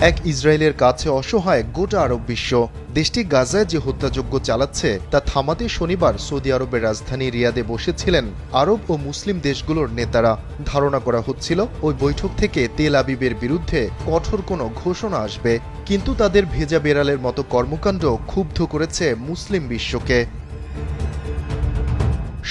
এক ইসরায়েলের কাছে অসহায় গোটা আরব বিশ্ব। দেশটি গাজায় যে হত্যাযজ্ঞ চালাচ্ছে, তা থামাতে শনিবার সৌদি আরবের রাজধানী রিয়াদে বসেছিলেন আরব ও মুসলিম দেশগুলোর নেতারা। ধারণা করা হচ্ছিল, ওই বৈঠক থেকে তেল আবিবের বিরুদ্ধে কঠোর কোনো ঘোষণা আসবে। কিন্তু তাদের ভেজা বেড়ালের মতো কর্মকাণ্ড ক্ষুব্ধ করেছে মুসলিম বিশ্বকে।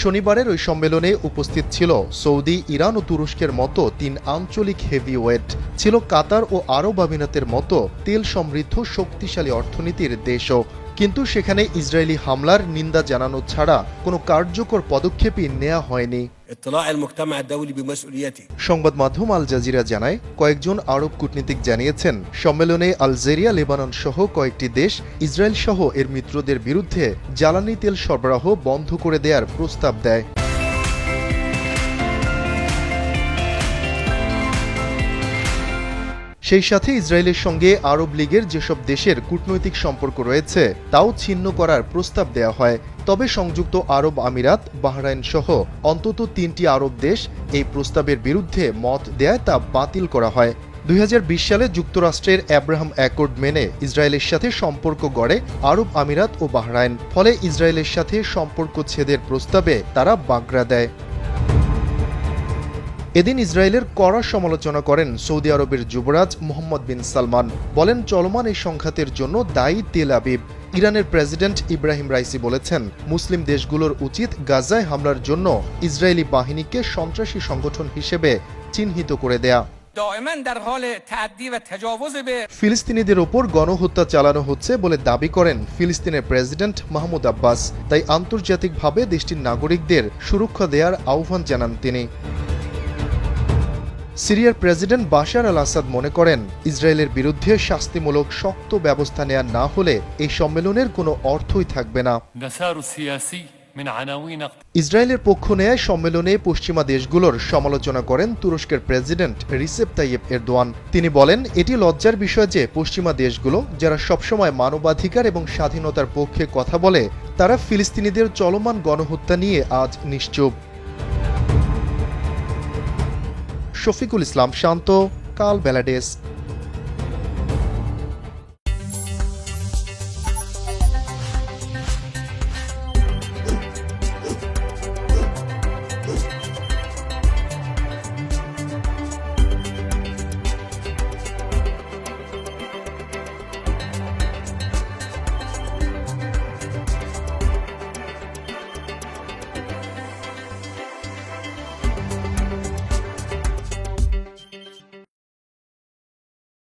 শনিবারের ওই সম্মেলনে উপস্থিত ছিল সৌদি, ইরান ও তুরস্কের মতো তিন আঞ্চলিক হেভিওয়েট। ছিল কাতার ও আরব আমিরাতের মতো তেল সমৃদ্ধ, শক্তিশালী অর্থনীতির দেশও। কিন্তু সেখানে ইসরায়েলি হামলার নিন্দা জানানো ছাড়া কোনো কার্যকর পদক্ষেপই নেওয়া হয়নি। সংবাদ মাধ্যম আল জাজিরা জানায় কয়েকজন আরব কূটনীতিক জানিয়েছেন সম্মেলনে আলজেরিয়া লেবানন সহ কয়েকটি দেশ ইসরায়েল সহ এর মিত্রদের বিরুদ্ধে জ্বালানি তেল সরবরাহ বন্ধ করে দেয়ার প্রস্তাব দেয়। সেই সাথে ইসরায়েলের সঙ্গে আরব লীগের যেসব দেশের কূটনৈতিক সম্পর্ক রয়েছে, তাও ছিন্ন করার প্রস্তাব দেওয়া হয়। তবে সংযুক্ত আরব আমিরাত, বাহরাইন সহ অন্তত তিনটি আরব দেশ এই প্রস্তাবের বিরুদ্ধে মত দেয় তা বাতিল করা হয়। দুই হাজার বিশ সালে যুক্তরাষ্ট্রের অ্যাব্রাহাম অ্যাকর্ড মেনে ইসরায়েলের সাথে সম্পর্ক গড়ে আরব আমিরাত ও বাহরাইন। ফলে ইসরায়েলের সাথে সম্পর্ক ছেদের প্রস্তাবে তারা বাগড়া দেয়। এদিন ইসরায়েলের কড়া সমালোচনা করেন সৌদি আরবের যুবরাজ মোহাম্মদ বিন সালমান। বলেন চলমান এই সংঘাতের জন্য দায়ী তেল আবিব। ইরানের প্রেসিডেন্ট ইব্রাহিম রাইসি বলেছেন মুসলিম দেশগুলোর উচিত গাজায় হামলার জন্য ইসরায়েলি বাহিনীকে সন্ত্রাসী সংগঠন হিসেবে চিহ্নিত করে দেয়া। ফিলিস্তিনিদের ওপর গণহত্যা চালানো হচ্ছে বলে দাবি করেন ফিলিস্তিনের প্রেসিডেন্ট মাহমুদ আব্বাস। তাই আন্তর্জাতিকভাবে দেশটির নাগরিকদের সুরক্ষা দেওয়ার আহ্বান জানান তিনি। সিরিয়ার প্রেসিডেন্ট বাশার আল আসাদ মনে করেন ইসরায়েলের বিরুদ্ধে শাস্তিমূলক শক্ত ব্যবস্থা নেওয়া না হলে এই সম্মেলনের কোনো অর্থই থাকবে না। ইসরায়েলের পক্ষ নেয় সম্মেলনে পশ্চিমা দেশগুলোর সমালোচনা করেন তুরস্কের প্রেসিডেন্ট রিসেপ তাইয়েব এরদোয়ান। তিনি বলেন এটি লজ্জার বিষয় যে পশ্চিমা দেশগুলো যারা সবসময় মানবাধিকার এবং স্বাধীনতার পক্ষে কথা বলে তারা ফিলিস্তিনিদের চলমান গণহত্যা নিয়ে আজ নিশ্চুপ। শফিকুল ইসলাম শান্ত কাল বেলাডেস্ক।